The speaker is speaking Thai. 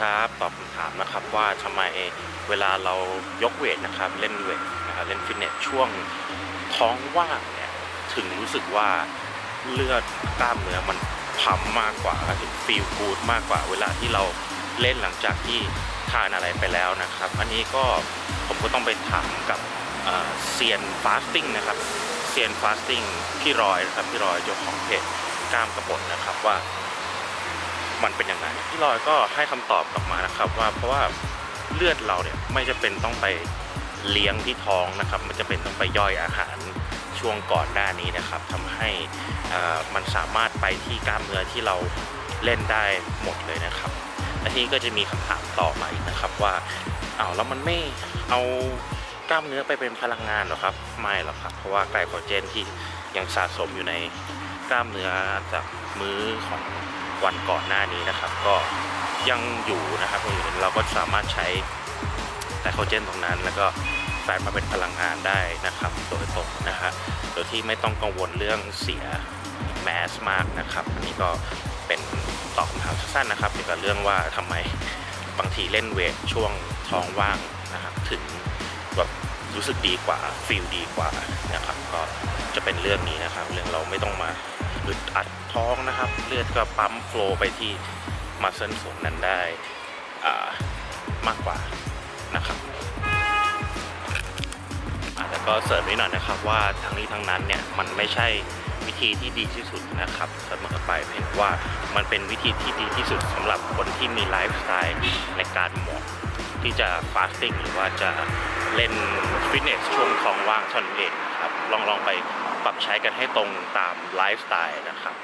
ครับตอบคำถามนะครับว่าทำไมเวลาเรายกเวทนะครับ เล่นเวทนะครับเล่นฟิตเนสช่วงท้องว่างเนี่ยถึงรู้สึกว่าเลือดกล้ามเนื้อมันพัมมากกว่าถึงฟีลกูดมากกว่า เวลาที่เราเล่นหลังจากที่ทานอะไรไปแล้วนะครับ อันนี้ก็ผมก็ต้องไปถามกับเซียนฟาสติ้งนะครับเซียนฟาสติ้งพี่รอยนะครับพี่รอยเจ้าของเพจกล้ามกระบดนะครับว่า มันเป็นยังไงพี่ลอยก็ให้คำตอบกลับมานะครับว่าเพราะว่าเลือดเราเนี่ยไม่จะเป็นต้องไปเลี้ยงที่ท้องนะครับ มันจะเป็นต้องไปย่อยอาหารช่วงก่อนหน้านี้นะครับทำให้มันสามารถไปที่กล้ามเนื้อที่เราเล่นได้หมดเลยนะครับและทีนี้ก็จะมีคำถามต่อมาอีกนะครับว่าเอาแล้วมันไม่เอากล้ามเนื้อไปเป็นพลังงานหรอครับ ไม่หรอกครับ เพราะว่าไกลโคเจนที่ยังสะสมอยู่ในกล้ามเนื้อจากมื้อของ วันก่อนหน้านี้นะครับ ก็ยังอยู่นะครับยังอยู่เราก็สามารถใช้ไกลโคเจนตรงนั้น แล้วก็แฝงมาเป็นพลังงานได้นะครับ โดยตรงนะฮะโดยที่ไม่ต้องกังวลเรื่องเสียแมสมากนะครับ อันนี้ก็เป็นตอบคำถามสั้นๆนะครับเกี่ยวกับเรื่องว่าทำไมบางทีเล่นเวทช่วงท้องว่างนะครับถึงแบบ รู้สึกดีกว่าฟีลดีกว่านะครับก็จะเป็นเรื่องนี้นะครับ เรื่องเราไม่ต้องมาอึดอัดท้องนะครับ เลือดก็ปั๊มโฟล์ไปที่มัสเซนส่วนนั้นได้มากกว่านะครับอาแล้วก็เสริมนิดหน่อยนะครับว่าทั้งนี้ทั้งนั้นเนี่ยมันไม่ใช่วิธีที่ดีที่สุดนะครับเสมอไปเพียงว่ามันเป็นวิธีที่ดีที่สุดสำหรับคนที่มีไลฟ์สไตล์ในการหมาะ ที่จะฟาสติ้งหรือว่าจะเล่นฟิตเนสช่วงท้องว่างเท่านั้นเองนะครับลองลองไปปรับใช้กันให้ตรงตามไลฟ์สไตล์นะครับ